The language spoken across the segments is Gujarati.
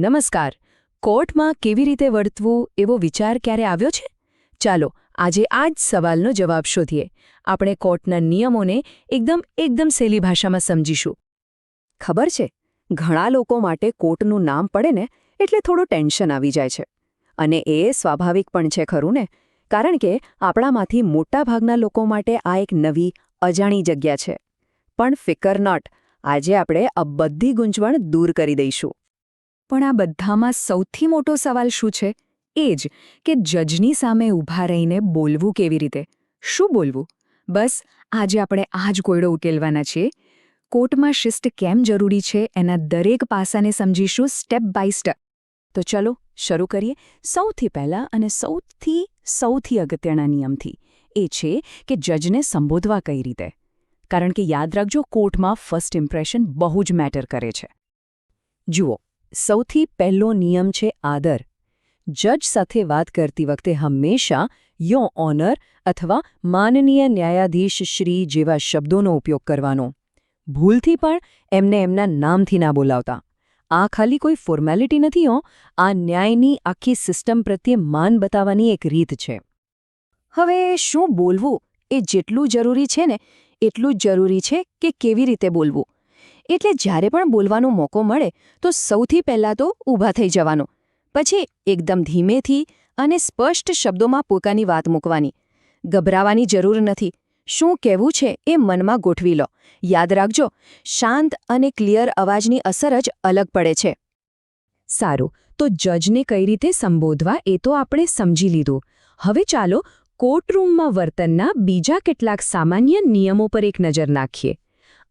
નમસ્કાર. કોર્ટમાં કેવી રીતે વર્તવું એવો વિચાર ક્યારે આવ્યો છે? ચાલો, આજે આ જ સવાલનો જવાબ શોધીએ. આપણે કોર્ટના નિયમોને એકદમ એકદમ સહેલી ભાષામાં સમજીશું. ખબર છે, ઘણા લોકો માટે કોર્ટનું નામ પડે ને એટલે થોડું ટેન્શન આવી જાય છે. અને એ સ્વાભાવિક પણ છે, ખરું ને? કારણ કે આપણામાંથી મોટાભાગના લોકો માટે આ એક નવી, અજાણી જગ્યા છે. પણ ફિકર નોટ, આજે આપણે આ બધી ગૂંચવણ દૂર કરી દઈશું. પણ આ બધામાં સૌથી મોટો સવાલ શું છે? એ જ કે જજની સામે ઊભા રહીને બોલવું કેવી રીતે? શું બોલવું? બસ, આજે આપણે આ જ કોયડો ઉકેલવાના છીએ. કોર્ટમાં શિસ્ત કેમ જરૂરી છે એના દરેક પાસાને સમજીશું સ્ટેપ બાય સ્ટેપ તો ચલો, શરૂ કરીએ સૌથી પહેલાં અને સૌથી સૌથી અગત્યના નિયમથી. એ છે કે જજને સંબોધવા કઈ રીતે? કારણ કે યાદ રાખજો, કોર્ટમાં ફર્સ્ટ ઇમ્પ્રેશન બહુ જ મેટર કરે છે. જુઓ સૌથી પહેલો નિયમ છે આદર. જજ સાથે વાત કરતી વખતે હંમેશા યો ઓનર અથવા માનનીય ન્યાયાધીશ શ્રી જેવા શબ્દોનો ઉપયોગ કરવાનો. ભૂલથી પણ એમને એમના નામથી ના બોલાવતા. આ ખાલી કોઈ ફોર્મેલિટી નથી હો, આ ન્યાયની આખી સિસ્ટમ પ્રત્યે માન બતાવવાની એક રીત છે. હવે શું બોલવું એ જેટલું જરૂરી છે ને, એટલું જરૂરી છે કે કેવી રીતે બોલવું. એટલે જ્યારે પણ બોલવાનો મોકો મળે, તો સૌથી પહેલાં તો ઊભા થઈ જવાનો. પછી એકદમ ધીમેથી અને સ્પષ્ટ શબ્દોમાં પોતાની વાત મૂકવાની. ગભરાવાની જરૂર નથી. શું કહેવું છે એ મનમાં ગોઠવી લો. યાદ રાખજો, શાંત અને ક્લિયર અવાજની અસર જ અલગ પડે છે. સારું, તો જજને કઈ રીતે સંબોધવા એ તો આપણે સમજી લીધું. હવે ચાલો કોર્ટરૂમમાં વર્તનના બીજા કેટલાક સામાન્ય નિયમો પર એક નજર નાખીએ.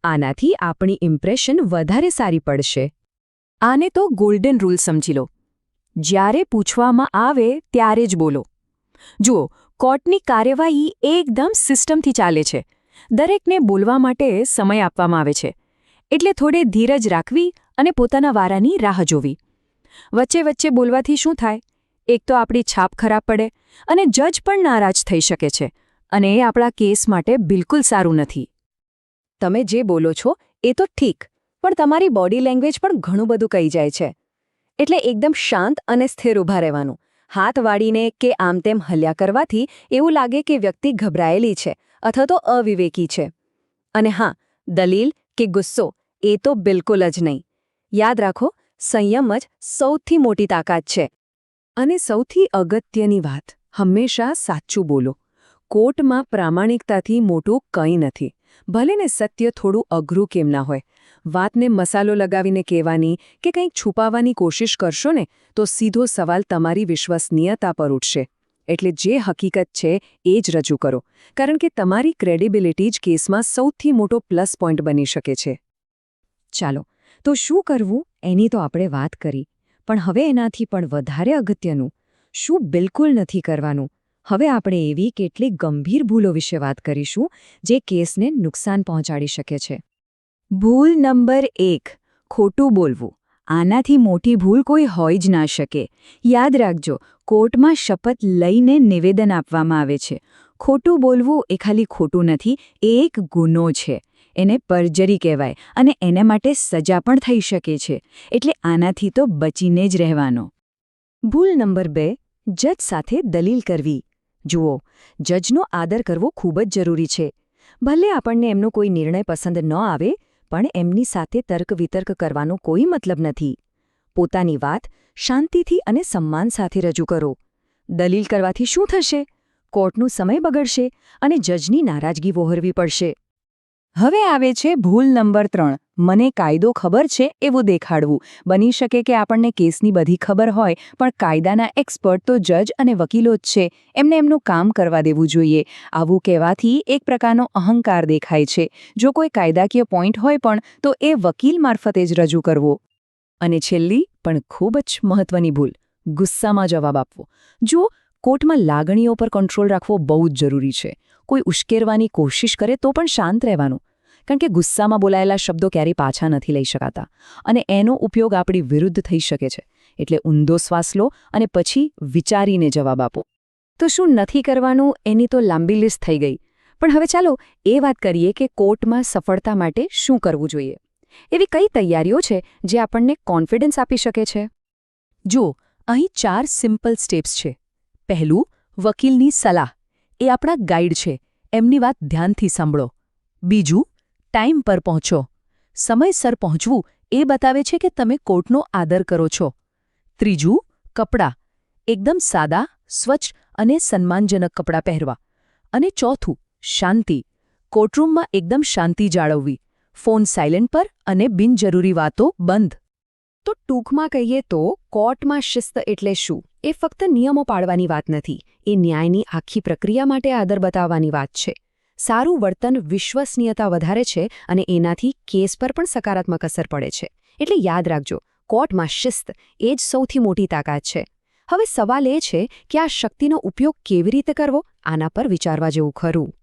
આનાથી આપણી ઇમ્પ્રેશન વધારે સારી પડશે. આને તો ગોલ્ડન રૂલ સમજી લો. જ્યારે પૂછવામાં આવે ત્યારે જ બોલો. જુઓ કોર્ટની કાર્યવાહી એકદમ સિસ્ટમથી ચાલે છે. દરેકને બોલવા માટે સમય આપવામાં આવે છે. એટલે થોડે ધીરજ રાખવી અને પોતાના વારાની રાહ જોવી. વચ્ચે વચ્ચે બોલવાથી શું થાય? એક તો આપણી છાપ ખરાબ પડે અને જજ પણ નારાજ થઈ શકે છે અને એ આપણા કેસ માટે બિલકુલ સારું નથી. તમે જે બોલો છો, એ તો ઠીક, પણ તમારી બોડી લેંગ્વેજ પણ ઘણું બધું કહી જાય છે. એટલે એકદમ શાંત અને સ્થિર ઊભા રહેવાનું. હાથ વાળીને કે આમ તેમ હલ્યા કરવાથી એવું લાગે કે વ્યક્તિ ગભરાયેલી છે અથવા તો અવિવેકી છે. અને હા, દલીલ કે ગુસ્સો, એ તો બિલકુલ જ નહીં. યાદ રાખો, સંયમ જ સૌથી મોટી તાકાત છે. અને સૌથી અગત્યની વાત, હંમેશા સાચું બોલો. કોર્ટમાં પ્રામાણિકતાથી મોટું કંઈ નથી. ભલે ને સત્ય થોડું અઘરું કેમ ના હોય. વાતને મસાલો લગાવીને કહેવાની કે કંઈક છુપાવવાની કોશિશ કરશો ને, તો સીધો સવાલ તમારી વિશ્વસનીયતા પર ઉઠશે. એટલે જે હકીકત છે, એ જ રજૂ કરો. કારણ કે તમારી ક્રેડિબિલિટી જ કેસમાં સૌથી મોટો પ્લસ પોઈન્ટ બની શકે છે. ચાલો, તો શું કરવું? એની તો આપણે વાત કરી. પણ હવે એનાથી પણ વધારે અગત્યનું, શું બિલકુલ નથી કરવાનું? હવે આપણે એવી કેટલીક ગંભીર ભૂલો વિશે વાત કરીશું, જે કેસને નુકસાન પહોંચાડી શકે છે. ભૂલ નંબર એક, ખોટું બોલવું. આનાથી મોટી ભૂલ કોઈ હોય જ ના શકે. યાદ રાખજો, કોર્ટમાં શપથ લઈને નિવેદન આપવામાં આવે છે. ખોટું બોલવું એ ખાલી ખોટું નથી, એ એક ગુનો છે. એને પરજરી કહેવાય અને એને માટે સજા પણ થઈ શકે છે. એટલે આનાથી તો બચીને જ રહેવાનો. ભૂલ નંબર બે, જજ સાથે દલીલ કરવી. જુઓ, જજનો આદર કરવો ખૂબ જ જરૂરી છે. ભલે આપણને એમનો કોઈ નિર્ણય પસંદ ન આવે, પણ એમની સાથે તર્ક વિતર્ક કરવાનો કોઈ મતલબ નથી. પોતાની વાત શાંતિથી અને સન્માન સાથે રજૂ કરો. દલીલ કરવાથી શું થશે? કોર્ટનું સમય બગડશે અને જજની નારાજગી વહોરવી પડશે. હવે આવે છે ભૂલ નંબર ત્રણ. મને કાયદો ખબર છે એવું દેખાડવું. બની શકે કે આપણને કેસની બધી ખબર હોય, પણ કાયદાના એક્સપર્ટ તો જજ અને વકીલો જ છે. એમને એમનું કામ કરવા દેવું જોઈએ. આવું કહેવાથી એક પ્રકારનો અહંકાર દેખાય છે. જો કોઈ કાયદાકીય પોઈન્ટ હોય પણ, તો એ વકીલ મારફતે જ રજૂ કરવો. અને છેલ્લી, પણ ખૂબ જ મહત્વની ભૂલ, ગુસ્સામાં જવાબ આપવો. જો કોર્ટમાં લાગણીઓ પર કંટ્રોલ રાખવો બહુ જ જરૂરી છે. કોઈ ઉશ્કેરવાની કોશિશ કરે તો પણ શાંત રહેવાનું. કારણ કે ગુસ્સામાં બોલાયેલા શબ્દો ક્યારેય પાછા નથી લઈ શકાતા. અને એનો ઉપયોગ આપણી વિરુદ્ધ થઈ શકે છે. એટલે ઊંધો શ્વાસ લો અને પછી વિચારીને જવાબ આપો. તો શું નથી કરવાનું? એની તો લાંબી લિસ્ટ થઈ ગઈ. પણ હવે ચાલો એ વાત કરીએ કે કોર્ટમાં સફળતા માટે શું કરવું જોઈએ. એવી કઈ તૈયારીઓ છે જે આપણને કોન્ફિડન્સ આપી શકે છે? જો અહીં ચાર સિમ્પલ સ્ટેપ્સ છે. પહેલું, વકીલની સલાહ. એ આપણા ગાઈડ છે. એમની વાત ધ્યાનથી સાંભળો. બીજું ટાઈમ પર પહોંચો. સમયસર પહોંચવું એ બતાવે છે કે તમે કોર્ટનો આદર કરો છો. ત્રીજું, કપડાં. એકદમ સાદા, સ્વચ્છ અને સન્માનજનક કપડાં પહેરવા. અને ચોથું, શાંતિ. કોર્ટરૂમમાં એકદમ શાંતિ જાળવવી. ફોન સાયલેન્ટ પર અને બિનજરૂરી વાતો બંધ. તો ટૂંકમાં કહીએ તો કોર્ટમાં શિસ્ત એટલે શું? એ ફક્ત નિયમો પાળવાની વાત નથી. એ ન્યાયની આખી પ્રક્રિયા માટે આદર બતાવવાની વાત છે. સારું વર્તન વિશ્વસનીયતા વધારે છે અને એનાથી કેસ પર પણ સકારાત્મક અસર પડે છે. એટલે યાદ રાખજો, કોર્ટમાં શિસ્ત એ જ સૌથી મોટી તાકાત છે. હવે સવાલ એ છે કે આ શક્તિનો ઉપયોગ કેવી રીતે કરવો? આના પર વિચારવા જેવું ખરું.